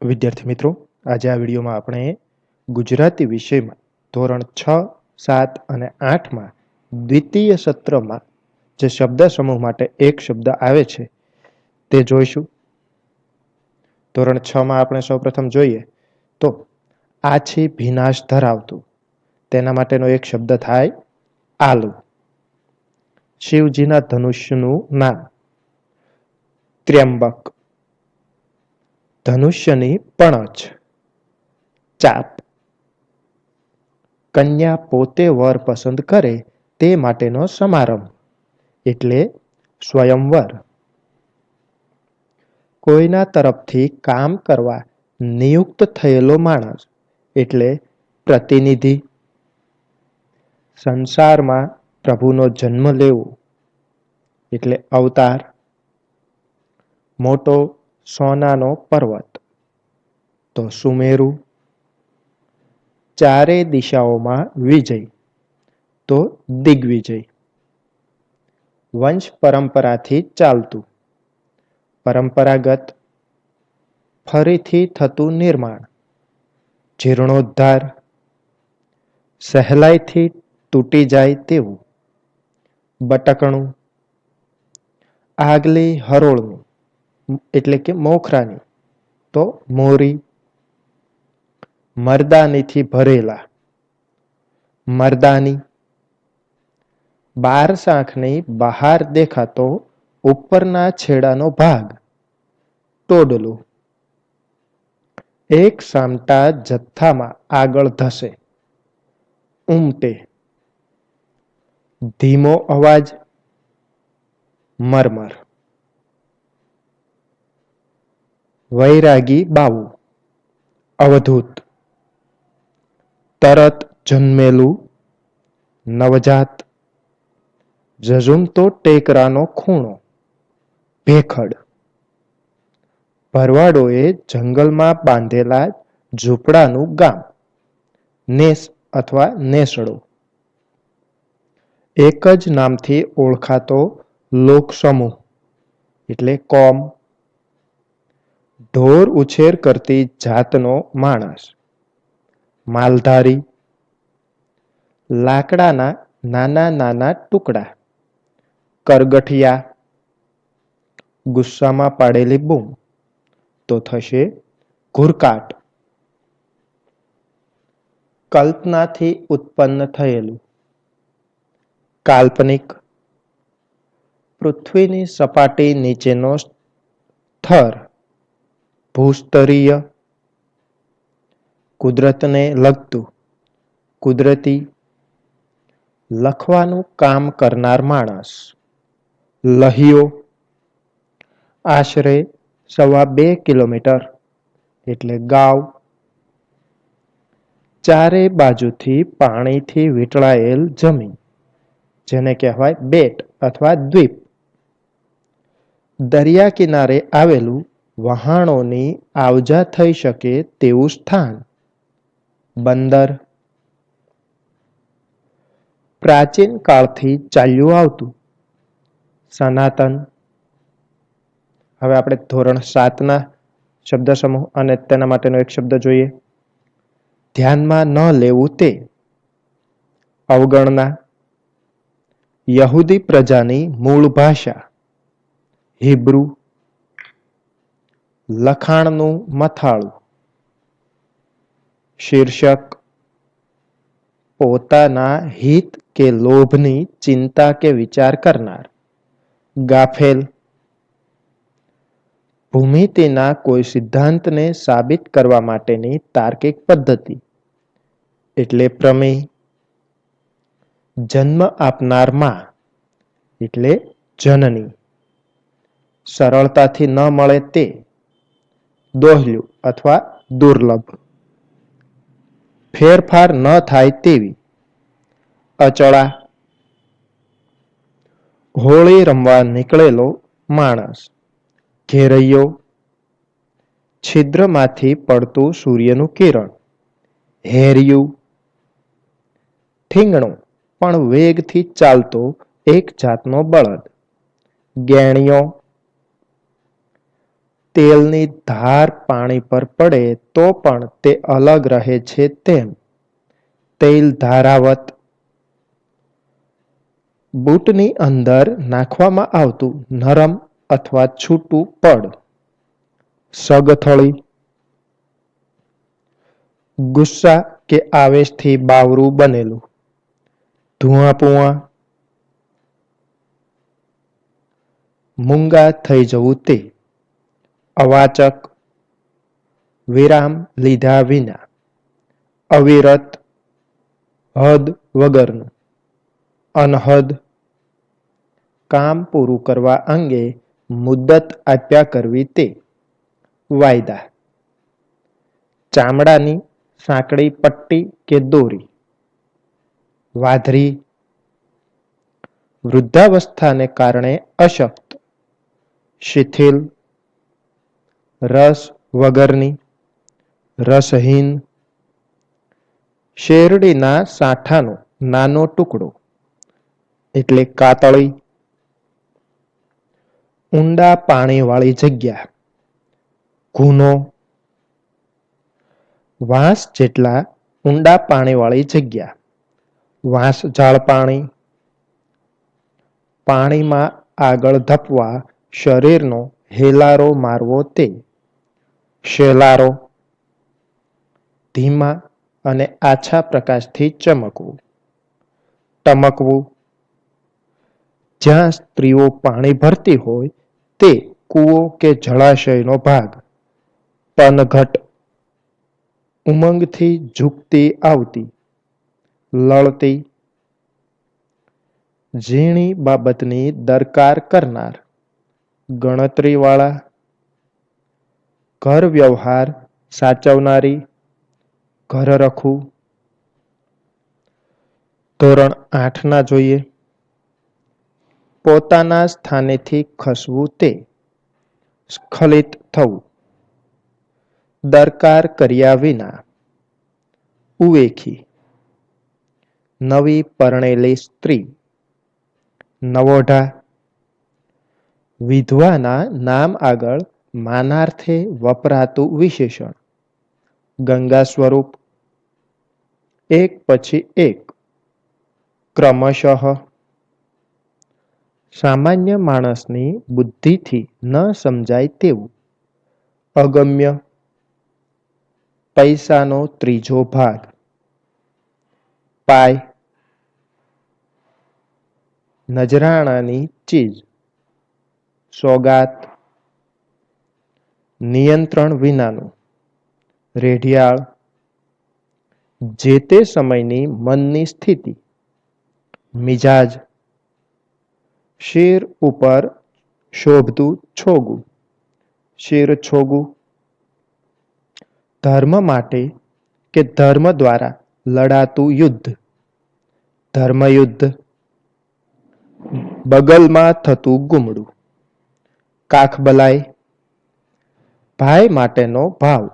વિદ્યાર્થી મિત્રો, આજે આ વિડીયોમાં આપણે ગુજરાતી વિષયમાં ધોરણ છ, સાત અને આઠમાં દ્વિતીય સત્રમાં જે શબ્દ સમૂહ માટે એક શબ્દ આવે છે, તે જોઈશું. ધોરણ છમાં આપણે સૌપ્રથમ જોઈએ તો આછી ભીનાશ ધરાવતું, તેના માટેનો એક શબ્દ થાય આલુ. શિવજીના ધનુષ્યનું નામ ત્ર્યંબક. ધનુષ્યની પણજ ચાપ. કન્યા પોતે વર પસંદ કરે તે માટેનો સમારંભ. એટલે સ્વયંવર. કોઈના તરફથી કામ કરવા નિયુક્ત થયેલો માણસ, એટલે પ્રતિનિધિ. સંસારમાં પ્રભુનો જન્મ લેવો, એટલે અવતાર. મોટો સોનાનો પર્વત. તો સુમેરુ, ચારે દિશાઓમાં વિજય, તો દિગ્વિજય. વંશ પરંપરાથી ચાલતું. પરંપરાગત, ફરીથી થતું નિર્માણ. જીર્ણોદ્ધાર, સહેલાઈથી તૂટી જાય તેવું. બટકણું, આગલી હરોળનું. એટલે કે મોખરાની. તો મોરી, મરદાનીથી ભરેલા. મરદાની, બાર શાંખની બહાર દેખાતો ઉપરના છેડાનો ભાગ. ટોડલું એક સામટા જથ્થામાં આગળ ધસે. ઉમટે. ધીમો અવાજ. મરમર. વૈરાગી બાવું. અવધૂત. તરત જન્મેલું. નવજાત. ઝઝુમતો ટેકરાનો ખૂણો. ભેખડ. ભરવાડોએ જંગલમાં બાંધેલા ઝૂંપડાનું ગામ. નેસ અથવા નેસડો. એક જ નામથી ઓળખાતો લોકસમૂહ. એટલે કોમ. ઢોર ઉછેર કરતી જાતનો માણસ. માલધારી. લાકડાના નાના નાના ટુકડા. કરગઠિયા. ગુસ્સામાં પાડેલી બૂમ. તો થશે ઘુરકાટ. કલ્પનાથી ઉત્પન્ન થયેલું. કાલ્પનિક. પૃથ્વીની સપાટી નીચેનો થર. ભૂસ્તરીય કુદરતને લગતું કુદરતી લખવાનું કામ કરનાર માણસ. લહીઓ આશરે સવા બે કિલોમીટર એટલે ગાવ. ચારે બાજુથી પાણીથી વીંટળાયેલ જમીન, જેને કહેવાય બેટ અથવા દ્વીપ. દરિયા કિનારે આવેલું વહાણોની આવજા થઈ શકે તેવું સ્થાન. બંદર. પ્રાચીન કાળથી ચાલ્યું આવતું. સનાતન. હવે આપણે ધોરણ સાતના શબ્દ સમૂહ અને તેના માટેનો એક શબ્દ જોઈએ. ધ્યાનમાં ન લેવું તે. અવગણના. યહૂદી પ્રજાની મૂળ ભાષા. હિબ્રુ. લખાણનું મથાળું. શીર્ષક, પોતાના હિત કે લોભની ચિંતા કે વિચાર કરનાર. ગાફેલ, ભૂમિતિના કોઈ સિદ્ધાંતને સાબિત કરવા માટેની તાર્કિક પદ્ધતિ. એટલે પ્રમેય, જન્મ આપનારમાં, એટલે જનની. સરળતાથી ન મળે તે. દોહલ્યું અથવા દુર્લભ. ફેરફાર ન થાય તેવી. અચળા. હોળી રમવા નીકળેલો માણસ. ઘેરૈયો. છિદ્રમાંથી પડતું સૂર્યનું કિરણ. હેરિયું. ઠીંગણું પણ વેગથી ચાલતો એક જાતનો બળદ. ગેણિયો. તેલની ધાર પાણી પર પડે તો પણ તે અલગ રહે છે તેમ. તેલ ધારાવત બૂટની અંદર નાખવામાં આવતું નરમ અથવા છૂટું પડ. સગથળી. ગુસ્સા કે આવેશથી બાવરું બનેલું. ધુઆપુઆ. મૂંગા થઈ જવું તે. અવાચક, વિરામ લીધા વિના, અવિરત, હદ વગરનું, અનહદ, કામ પૂરું કરવા અંગે મુદ્દત આપ્યા કરવી તે, વાયદા. ચામડાની સાંકડી પટ્ટી કે દોરી? વાધરી વૃદ્ધાવસ્થાને કારણે અશક્ત, શિથિલ રસ વગરની, રસહીન, શેરડીના સાંઠાનો નાનો ટુકડો, એટલે કાતળી, ઊંડા પાણીવાળી જગ્યા ગુનો વાંસ જેટલા ઊંડા પાણીવાળી જગ્યા, વાંસ ઝાડ પાણી, પાણીમાં આગળ ધપવા શરીરનો હેલારો મારવો તે. શેલારો, ધીમા અને આછા પ્રકાશથી ચમકવું. ટમકવું. જ્યાં સ્ત્રીઓ પાણી ભરતી હોય તે કૂવો કે જળાશયનો ભાગ. પનઘટ. ઉમંગથી ઝૂકતી આવતી. લળતી. ઝીણી બાબતની દરકાર કરનાર. ગણતરીવાળા ઘર વ્યવહાર સાચવનારી, ઘર રખવું. ધોરણ આઠના જોઈએ. પોતાના સ્થાનેથી ખસવું તે સ્ખલિત થવું. દરકાર કર્યા વિના ઉવેખી. નવી પરણેલી સ્ત્રી. નવોઢા. વિધવાના નામ આગળ માનાર્થે વપરાતું વિશેષણ. ગંગા સ્વરૂપ. એક પછી એક. ક્રમશઃ. સામાન્ય માણસની બુદ્ધિથી ન સમજાય તેવું. અગમ્ય. પૈસાનો ત્રીજો ભાગ. પાય. નજરાણાની ચીજ. સોગાત. નિયંત્રણ વિનાનું. રેઢિયાળ, જે તે સમયની મનની સ્થિતિ. મિજાજ, શિર ઉપર શોભતું છોગું. શિર છોગું. ધર્મ માટે કે ધર્મ દ્વારા લડાતું યુદ્ધ. ધર્મયુદ્ધ, બગલમાં થતું ગુમડું. કાખબલાઈ ભાઈ માટેનો ભાવ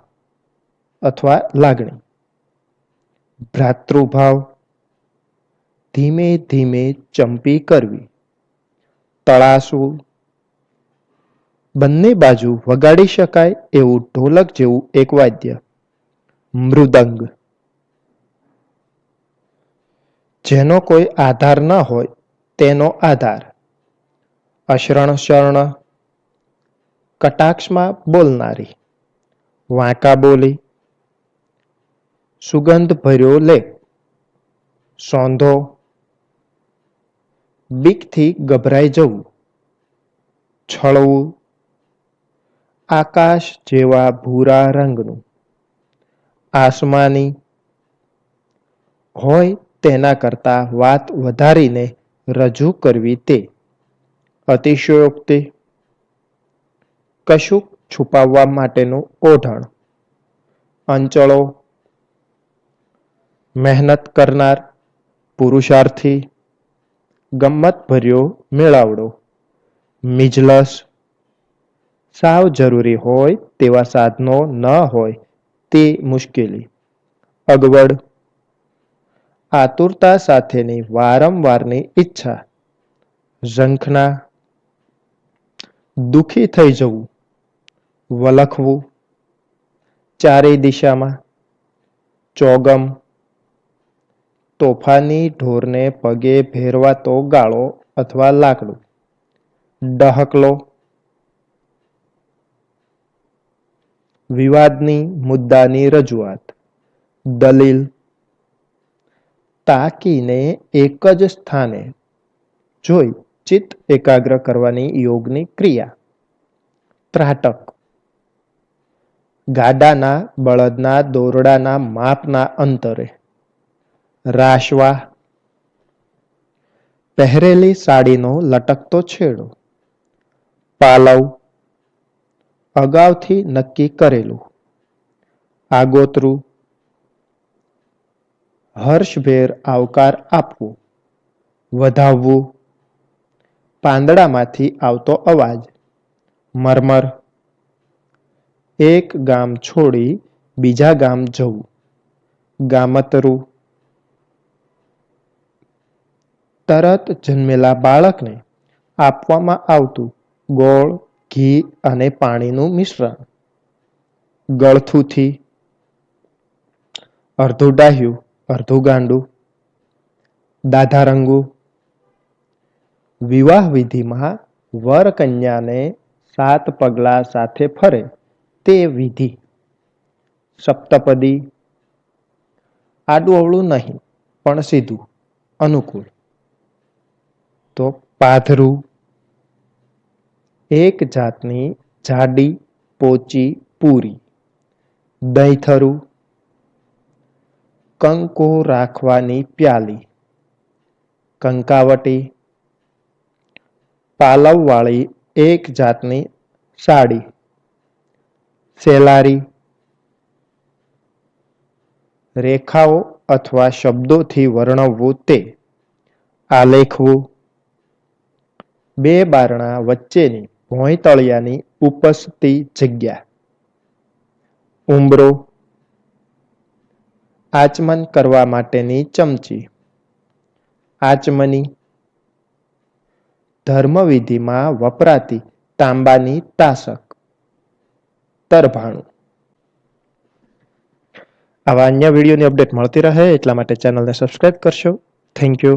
અથવા લાગણી. ભ્રાતૃભાવ. ધીમે ધીમે ચંપી કરવી. તળાશું. બંને બાજુ વગાડી શકાય એવું ઢોલક જેવું એક વાદ્ય. મૃદંગ. જેનો કોઈ આધાર ન હોય તેનો આધાર. અશરણ શરણ. કટાક્ષમાં બોલનારી. વાંકા બોલી, સુગંધ ભર્યો લેખ સોંધો, બીકથી ગભરાઈ જવું. છળવું, આકાશ જેવા ભૂરા રંગનું. આસમાની, હોય તેના કરતા વાત વધારીને રજૂ કરવી તે. અતિશયોક્તિ કશુંક છુપાવવા માટેનું ઓઢણ. અંચળો. મહેનત કરનાર, પુરુષાર્થી. ગમ્મતભર્યો મેળાવડો. મિજલસ. સાવ જરૂરી હોય તેવા સાધનો ન હોય તે મુશ્કેલી. અગવડ. આતુરતા સાથેની વારંવારની ઈચ્છા. ઝંખના. દુખી થઈ જવું. વલખવું. ચારેય દિશામાં ચોગમ. તોફાની ઢોરને પગે ભેરવાતો ગાળો અથવા લાકડું. ડહકલો. વિવાદની મુદ્દાની રજૂઆત. દલીલ. તાકીને એક જ સ્થાને જોઈ ચિત્ત એકાગ્ર કરવાની યોગની ક્રિયા. ત્રાટક. ગાડાના, બળદના, દોરડાના માપના અંતરે. રાશવા. પહેરેલી સાડીનો લટકતો છેડો. પાલવ. અગાઉથી નક્કી કરેલું. આગોતરું. હર્ષભેર આવકાર આપવો. વધાવવું. પાંદડામાંથી આવતો અવાજ. મરમર. એક ગામ છોડી બીજા ગામ જવું. ગામતરું. તરત જન્મેલા બાળકને આપવામાં આવતું ગોળ, ઘી અને પાણીનું મિશ્રણ. ગળથુથી અડધું ડાહ્યું, અડધું ગાંડું. દાધારંગું વિવાહ વિધિમાં વર કન્યાને સાત પગલા સાથે ફરે. તે વિધિ. સપ્તપદી. આડું અવળું નહીં, પણ સીધું, અનુકૂળ. તો પાથરું. એક જાતની જાડી, પોચી, પૂરી. દહીથરું. કંકો રાખવાની પ્યાલી. કંકાવટી. પાલવવાળી એક જાતની સાડી. સેલારી, રેખાઓ અથવા શબ્દોથી વર્ણવવું તે. આલેખવું બે બારણા વચ્ચેની ભોંયતળિયાની ઉપસતી જગ્યા. ઉંબરો આચમન કરવા માટેની ચમચી. આચમની. ધર્મવિધિમાં વપરાતી તાંબાની તાસક. તરભાણું. આવા અન્ય વિડીયોની અપડેટ મળતી રહે એટલા માટે ચેનલને સબસ્ક્રાઇબ કરશો. Thank you